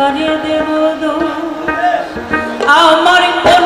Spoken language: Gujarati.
করিয়া দেব আমার কোন